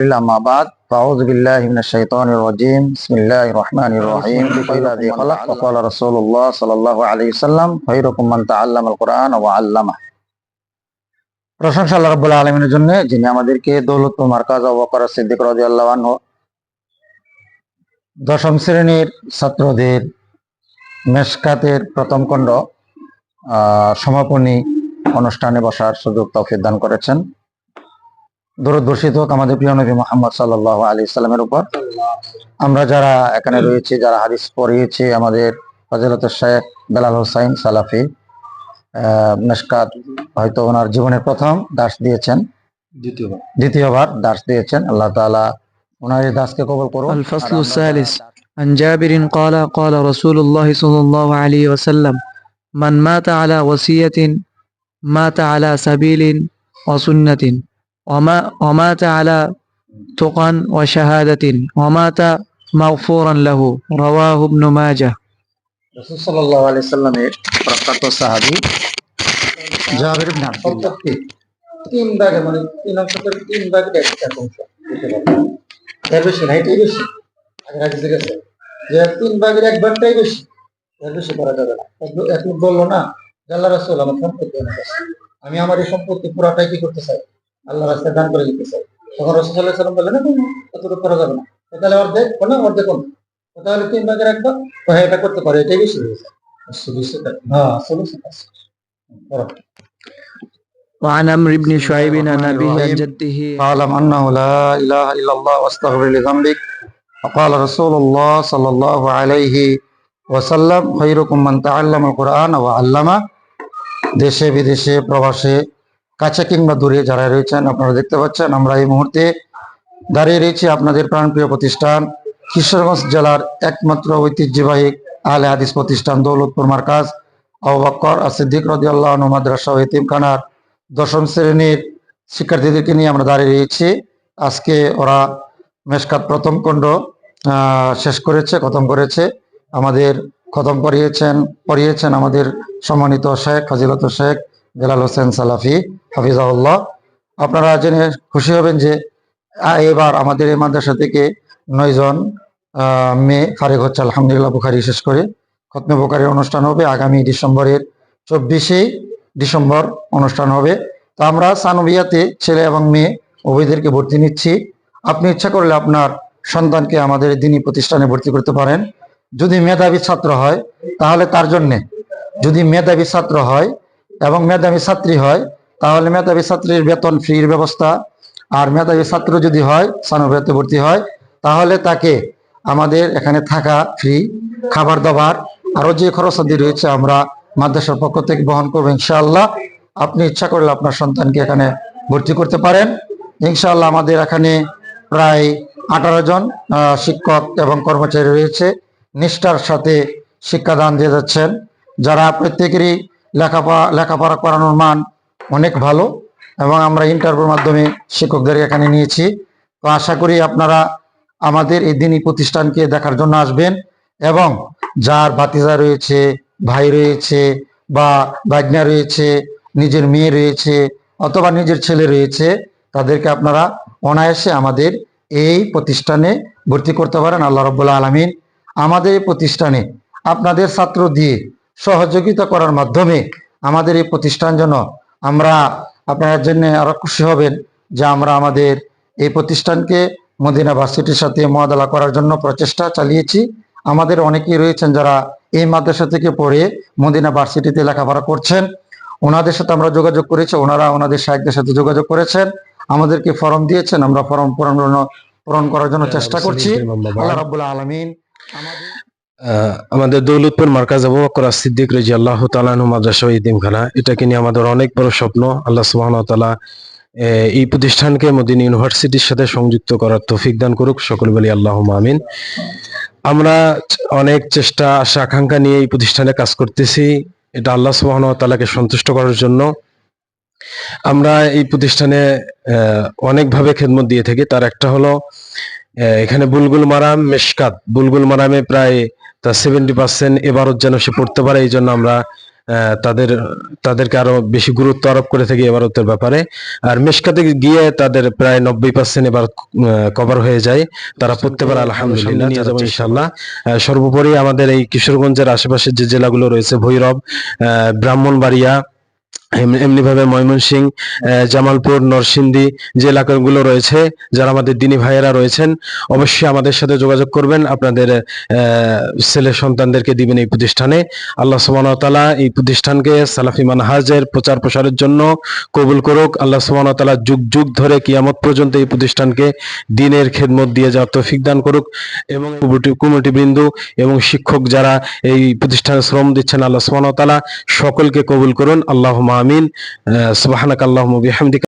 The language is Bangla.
أما بعد فأعوذ بالله من الشيطان الرجيم بسم الله الرحمن الرحيم بقول الذي خلق وقال رسول الله صلى الله عليه وسلم خيركم من تعلم القرآن وعلمه প্রশংসা আল্লাহ রাব্বুল আলামিনের জন্য যিনি আমাদেরকে দৌলতপুর মার্কাজ আবু বকর সিদ্দিক রাদিয়াল্লাহু আনহু দশম শ্রেণীর ছাত্রদের মেশকাতের প্রথম খণ্ড আহ, সমাপনী অনুষ্ঠানে বসার সুযোগ তৌফিক দান করেছেন দূরদর্শিত হোক আমাদের প্রিয় নবী মোহাম্মদ সাল্লাহ আলী ইসলামের উপর আমরা যারা এখানে রয়েছি যারা হাদিস পড়িয়েছি আমাদের ফজিলত শেখ বেলাল হোসাইন সালাফি আহ, মেশকাত হয়তো ওনার জীবনের প্রথম দাস দিয়েছেন দ্বিতীয়বার দ্বিতীয়বার দাস দিয়েছেন আল্লাহ তাআলা ওনার এই দাসকে কবল করুন الفصل আর আমরা الثالث যারা عن جابر قال قال رسول الله صلى الله عليه وسلم من مات على وصية مات على سبيل وسنة অমাতা আলা তোকান ও শাহাদাতিন অমাতা মাগফুরান লাহু রাওয়াহু ইবনু মাজাহ তিন মানে তিন অংশ এটাই বেশি। তিন ভাগের এক ভাগটাই করা যাবে না। এক বলল না আল্লাহ সম্পত্তি আমি আমার এই সম্পত্তি পুরাটাই কি করতে চাই? আল্লাহ রাস্তায় দান করে দিতে চাই তখন রসুল সাল্লাহ সাল্লাম বললেন না তুমি এতটুকু করা যাবে না তো তাহলে অর্ধেক না অর্ধেক কম তাহলে তিন ভাগের এক ভাগ তো হ্যাঁ এটা করতে পারে এটাই বেশি হয়েছে হ্যাঁ সলিউশন আছে করো। وعن عمرو بن شعيب عن أبيه عن جده فاعلم أنه لا إله إلا الله واستغفر لذنبك وقال رسول الله صلى الله عليه وسلم خيركم من تعلم القرآن وعلمه দেশে বিদেশে প্রবাসে কাছে কিংবা দূরে যারা রয়েছেন আপনারা দেখতে পাচ্ছেন, আমরা এই মুহূর্তে দাঁড়িয়ে রয়েছি আপনাদের প্রাণপ্রিয় প্রতিষ্ঠান কিশোরগঞ্জ জেলার একমাত্র ঐতিহ্যবাহী আলে হাদিস প্রতিষ্ঠান দৌলতপুর মার্কাজ। আবু বক্কর আর সিদ্দিক রাদিয়াল্লাহু মাদ্রাসা ও এতিমখানার দশম শ্রেণির শিক্ষার্থীদেরকে নিয়ে আমরা দাঁড়িয়ে রয়েছি। আজকে ওরা মেশকাত প্রথম খণ্ড শেষ করেছে, খতম করেছে। আমাদের খতম করিয়েছেন, পড়িয়েছেন আমাদের সম্মানিত শেখ ফজিলত শেখ বেলাল হোসেন সালাফি হাফিজাউল্লাহ আপনারা জেনে খুশি হবেন যে এবার আমাদের এই মাদ্রাসা থেকে নয়জন মেয়ে ফারেক হচ্ছে। আলহামদুলিল্লাহ, বুখারি শেষ করে। খতমে বুখারির অনুষ্ঠান হবে আগামী ডিসেম্বরের চব্বিশে ডিসেম্বর অনুষ্ঠান হবে। তো আমরা সানবিয়াতে ছেলে এবং মেয়ে উভয়দেরকে ভর্তি নিচ্ছি। আপনি ইচ্ছা করলে আপনার সন্তানকে আমাদের এই দিনী প্রতিষ্ঠানে ভর্তি করতে পারেন। যদি মেধাবী ছাত্র হয়, তাহলে তার জন্যে। যদি মেধাবী ছাত্র হয় এবং মেধাবী ছাত্রী হয়, তাহলে মেধাবী ছাত্রীর বেতন ফ্রির ব্যবস্থা। আর মেধাবী ছাত্র যদি হয় সানবিয়াতে ভর্তি হয়, তাহলে তাকে আমাদের এখানে থাকা ফ্রি খাবার দাবার আরও যে খরচাদি রয়েছে আমরা মাদ্রাসার পক্ষ থেকে বহন করব ইনশাআল্লাহ। আপনি ইচ্ছা করলে আপনার সন্তানকে এখানে ভর্তি করতে পারেন। ইনশাআল্লাহ আমাদের এখানে প্রায় আঠারো জন শিক্ষক এবং কর্মচারী রয়েছে। নিষ্ঠার সাথে শিক্ষাদান দিয়ে যাচ্ছেন। যারা প্রত্যেকেরই লেখাপড়া লেখাপড়া করানোর মান অনেক ভালো এবং আমরা ইন্টারভিউর মাধ্যমে শিক্ষকদের এখানে নিয়েছি। তো আশা করি আপনারা আমাদের এই দিনী প্রতিষ্ঠানকে দেখার জন্য আসবেন এবং যার ভাতিজা রয়েছে, ভাই রয়েছে বা বাজনা রয়েছে, নিজের মেয়ে রয়েছে অথবা নিজের ছেলে রয়েছে, তাদেরকে আপনারা অনায়াসে আমাদের এই প্রতিষ্ঠানে ভর্তি করতে পারেন। আল্লাহ রব্বুল্লাহ আলমিন আমাদের এই প্রতিষ্ঠানে আপনাদের ছাত্র দিয়ে সহযোগিতা করার মাধ্যমে আমাদের এই প্রতিষ্ঠান যেন আমরা আপনার জন্য আরও খুশি হবেন যে আমরা আমাদের এই প্রতিষ্ঠানকে মদিনা ভার্সিটির সাথে মোয়াদলা করার জন্য প্রচেষ্টা চালিয়েছি। আমাদের অনেকেই রয়েছেন যারা এই মাদ্রাসা থেকে পড়ে মদিনা ভার্সিটিতে লেখাপড়া করছেন। ওনাদের সাথে আমরা যোগাযোগ করেছি ওনারা ওনাদের সাহেবদের সাথে যোগাযোগ করেছেন। আমাদেরকে ফর্ম দিয়েছেন আমরা ফর্ম পূরণ পূরণ করার জন্য চেষ্টা করছি। আল্লাহ রাব্বুল আলামিন আমাদের আমাদের দৌলতপুর মার্কাজ আবু বকর সিদ্দিক রাজি আল্লাহ তালানু মাদ্রাসা ও ইতিমখানা এটাকে নিয়ে আমাদের অনেক বড় স্বপ্ন। আল্লাহ সুবহান তালা এই প্রতিষ্ঠানকে মদিন ইউনিভার্সিটির সাথে সংযুক্ত করার তৌফিক দান করুক। সকল বলি আল্লাহ আমিন। আমরা অনেক চেষ্টা, আশা, আকাঙ্ক্ষা নিয়ে এই প্রতিষ্ঠানে কাজ করতেছি। এটা আল্লাহ সুবহান তালাকে সন্তুষ্ট করার জন্য। আমরা এই প্রতিষ্ঠানে অনেকভাবে খেদমত দিয়ে থাকি। তার একটা হলো এখানে বুলগুল মারাম মেশকাত। বুলগুল মারামে প্রায় তার সেভেন্টি পার্সেন্ট এবারও যেন সে পড়তে পারে এই জন্য আমরা তাদের তাদেরকে আরও বেশি গুরুত্ব আরোপ করে থাকি এবারতের ব্যাপারে। আর মেশকাতে গিয়ে তাদের প্রায় নব্বই পার্সেন্ট এবার কভার হয়ে যায়। তারা পড়তে পারে আলহামদুলিল্লাহ ইনশাল্লাহ সর্বোপরি আমাদের এই কিশোরগঞ্জের আশেপাশের যে জেলাগুলো রয়েছে ভৈরব আহ, ব্রাহ্মণবাড়িয়া এমনি ভাবে ময়মনসিং জামালপুর, নরসিংদী যে এলাকাগুলো রয়েছে, যারা আমাদের দিনী ভাইয়েরা রয়েছেন, অবশ্যই আমাদের সাথে যোগাযোগ করবেন। আপনাদের ছেলে সন্তানদেরকে দিবেন এই প্রতিষ্ঠানে। আল্লাহ সুবহানাহু এই প্রতিষ্ঠানকে সালাফি মানহাজের প্রচার প্রসারের জন্য কবুল করুক। আল্লাহ সুবহানাহু তাআলা যুগ যুগ ধরে কিয়ামত পর্যন্ত এই প্রতিষ্ঠানকে দিনের খেদমত দিয়ে যাওয়ার তৌফিক দান করুক। এবং কমিটি বৃন্দু এবং শিক্ষক যারা এই প্রতিষ্ঠানে শ্রম দিচ্ছেন, আল্লাহ সুবহানাহু তাআলা সকলকে কবুল করুন। আল্লাহ আমিন। সুবাহানাক আল্লাহ বিহামদিক।